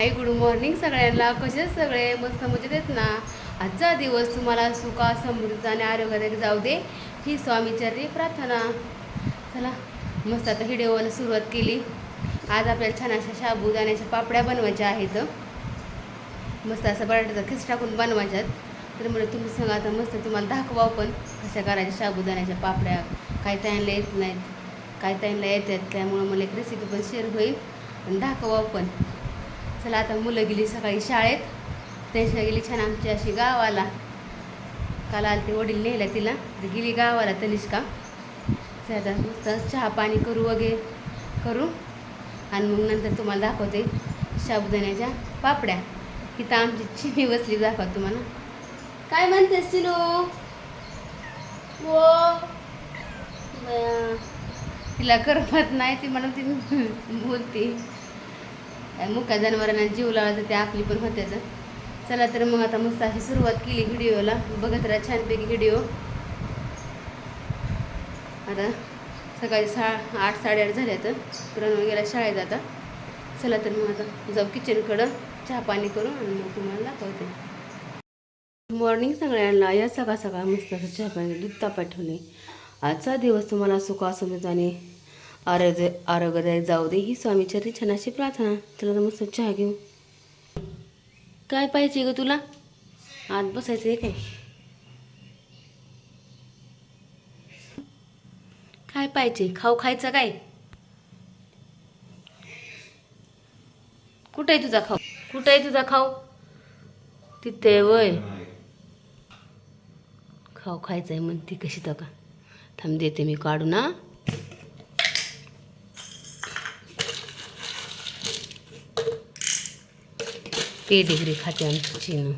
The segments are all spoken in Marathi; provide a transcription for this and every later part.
हाय गुड मॉर्निंग सगळ्यांना. कसे सगळे? मस्त मजेत आहेत ना? आजचा दिवस तुम्हाला सुखा समृद्ध आणि आरोग्यात जाऊ दे ही स्वामीचरणी प्रार्थना. चला मस्त आता व्हिडिओला सुरुवात केली. आज आपल्याला छान अशा साबुदाण्याच्या पापड्या बनवायच्या आहेत. मस्त असं बटाट्याचा खिस टाकून बनवायच्यात तर म्हणजे तुम्ही सांगा आता मस्त तुम्हाला दाखवा पण कशा करायच्या साबुदाण्याच्या पापड्या. काय त्यांना येत नाहीत. काय त्यांना येतात त्यामुळं मला एक रेसिपी पण शेअर होईल. आणि दाखवा पण. चला आता मुलं गेली सकाळी शाळेत. त्यांच्या गेली छान आमची अशी गावाला. काल आल ते वडील नेल्या तिला. तर गेली गावाला तनिष्का. चला आता मस्त चहा पाणी करू वगैरे करू. आणि मग नंतर तुम्हाला दाखवते साबुदाण्याच्या पापड्या. इथं आमची चिमी बसली दाखवा तुम्हाला. काय म्हणतेस चिनू? हो. तिला करमत नाही ती म्हणून ती बोलते. मुका जनावरांना जीव लावला तर ते आपली पण होत्याचं चला तर मग आता मस्त अशी सुरुवात केली व्हिडिओला. बघत राहा छानपैकी व्हिडिओ. आता सकाळी सा आठ साडेआठ झाले तर प्रणव गेला शाळेत आता. चला तर मग आता जाऊ किचनकडं चहा पाणी करू आणि मग तुम्हाला दाखवते. मॉर्निंग सगळ्यांना. या सकाळ सकाळ मस्त असं चहा पाणी दूध तापात ठेवले. आजचा दिवस तुम्हाला सुखा समज आणि आरोग्य आरोग्यदायक जाऊ दे ही स्वामीचरणी छानाची प्रार्थना. तुला तर मस्त चहा घेऊ. काय पाहिजे ग तुला? आत बसायचं आहे काय? काय पाहिजे? खाऊ खायचं काय? कुठं आहे तुझा खाऊ? कुठं आहे तुझा खाऊ? तिथे वय. खाऊ खायचं आहे म्हणते कशी तर का थांब देते मी काढू ना पेडिग्री खाते आमची चिनू.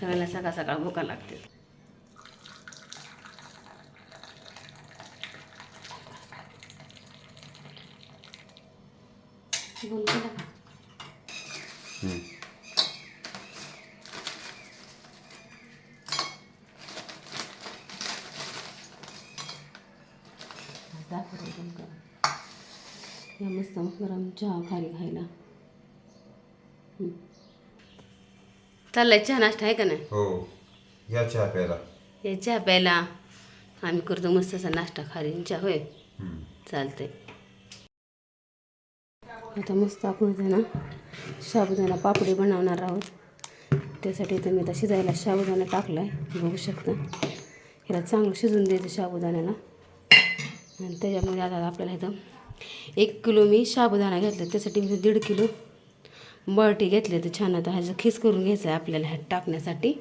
सगळ्यांना सकाळ सकाळ भुका लागते. बोल केला का? दाखवते पण करा या मस्त गरम चहा खाली खायला. चाललाय चहा नाश्ता आहे का नाही? हो या चहा प्यायला. हे चहा प्यायला. आम्ही करतो मस्त असा नाश्ता खाली चहा होय. चालतंय. आता मस्त आपण इथे ना साबुदाणा पापडी बनवणार आहोत. त्यासाठी इथं मी आता शिजायला साबुदाणा टाकला आहे बघू शकता. ह्याला चांगलं शिजून द्यायचं साबुदाण्याला. आणि त्याच्यामध्ये आता आपल्याला इथं एक किलो मी साबुदाणा घेतला त्यासाठी मी दीड किलो बळटी घेतले तर छान. आता ह्याचं खीस करून घ्यायचं आहे आपल्याला ह्यात टाकण्यासाठी.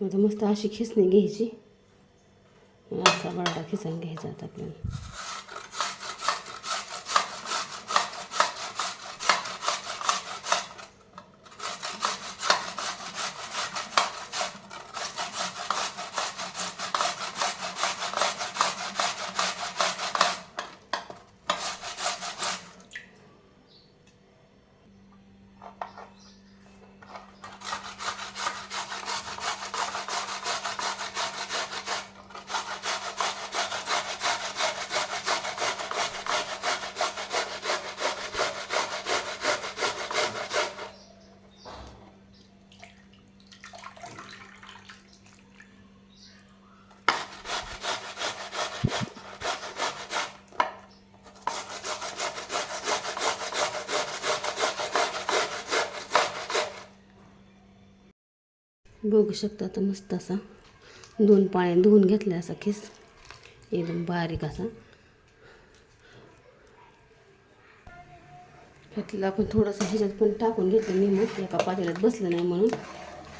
मस्त अशी खिसणी घ्यायची. असा बळटा खिसून घ्यायचा आता आपल्याला. बघू शकता तर मस्त असा. दोन पाण्यात धुवून घेतला असा खिस एकदम बारीक असा. ह्यातलं आपण थोडंसं ह्याच्यात पण टाकून घेतलं नेमक एका पातेल्यात बसलं नाही म्हणून.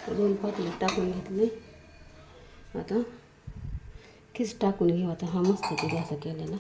दोन पातेल्यात टाकून घेतले. आता खिस टाकून घेऊ आता. हा मस्त किती असा केलेला.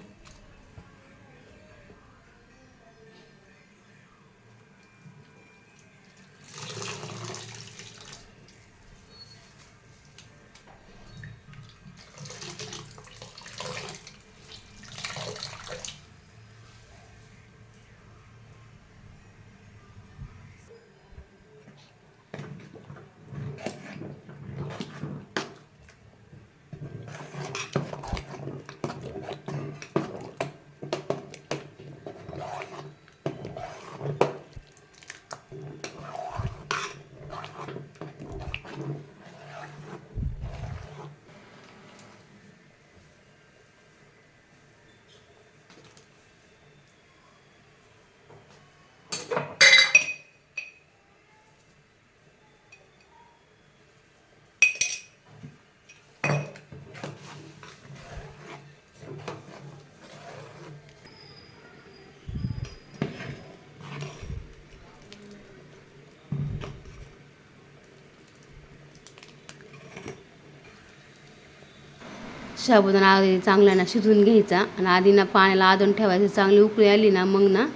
साबुदाणा आधी चांगला ना शिजवून घ्यायचा आणि आधी ना पाण्याला आदून ठेवायचं. चांगली उकळी आली ना मग ना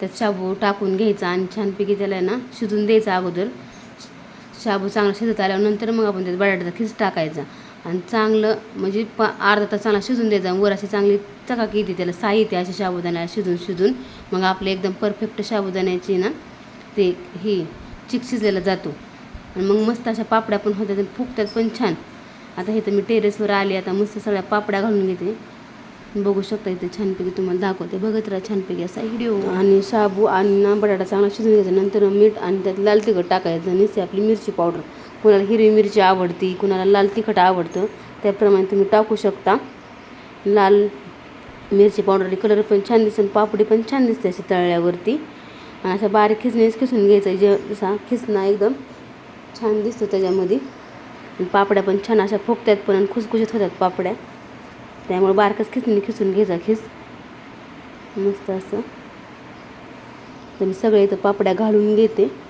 त्यात शाबू टाकून घ्यायचा आणि छानपैकी त्याला ना शिजून द्यायचा अगोदर. शाबू चांगला शिजत आल्यावर नंतर मग आपण त्यात बटाट्याचा खिस टाकायचा आणि चांगलं म्हणजे प अर्धा तास चांगला शिजून द्यायचा वर अशी चांगली चकाकी येते त्याला साई येते अशा साबुदाण्याला शिजून शिजून. मग आपले एकदम परफेक्ट साबुदाण्याची ना ते ही चिक शिजलेला जातो. आणि मग मस्त अशा पापड्या पण होतात आणि फुगतात पण छान. आता हे तर मी टेरेसवर आले आता मस्त सगळ्या पापड्या घालून घेते. बघू शकता इथे छानपैकी तुम्हाला दाखवते. बघत राहा छानपैकी असा व्हिडिओ आणि शाबू आणि ना बटाटा चांगला शिजून घ्यायचा. नंतर मीठ आणि त्यात लाल तिखट टाकायचं. आणि आपली मिरची पावडर कुणाला हिरवी मिरची आवडती कुणाला लाल तिखट आवडतं त्याप्रमाणे तुम्ही टाकू शकता. लाल मिरची पावडर कलर पण छान दिसेल पापडी पण छान दिसते अशी तळल्यावरती. आणि असा बारीक खिसणीच खिसून घ्यायचं. जे जसा खिसणा एकदम छान दिसतो त्याच्यामध्ये. पापड्या पण छान अशा फुगतात पण आणि खुसखुशीत होतात पापड्या. त्यामुळे बारकच खिचणी खिसून घ्यायचा खिस. मस्त असं. तर मी सगळे इथं पापड्या घालून घेते.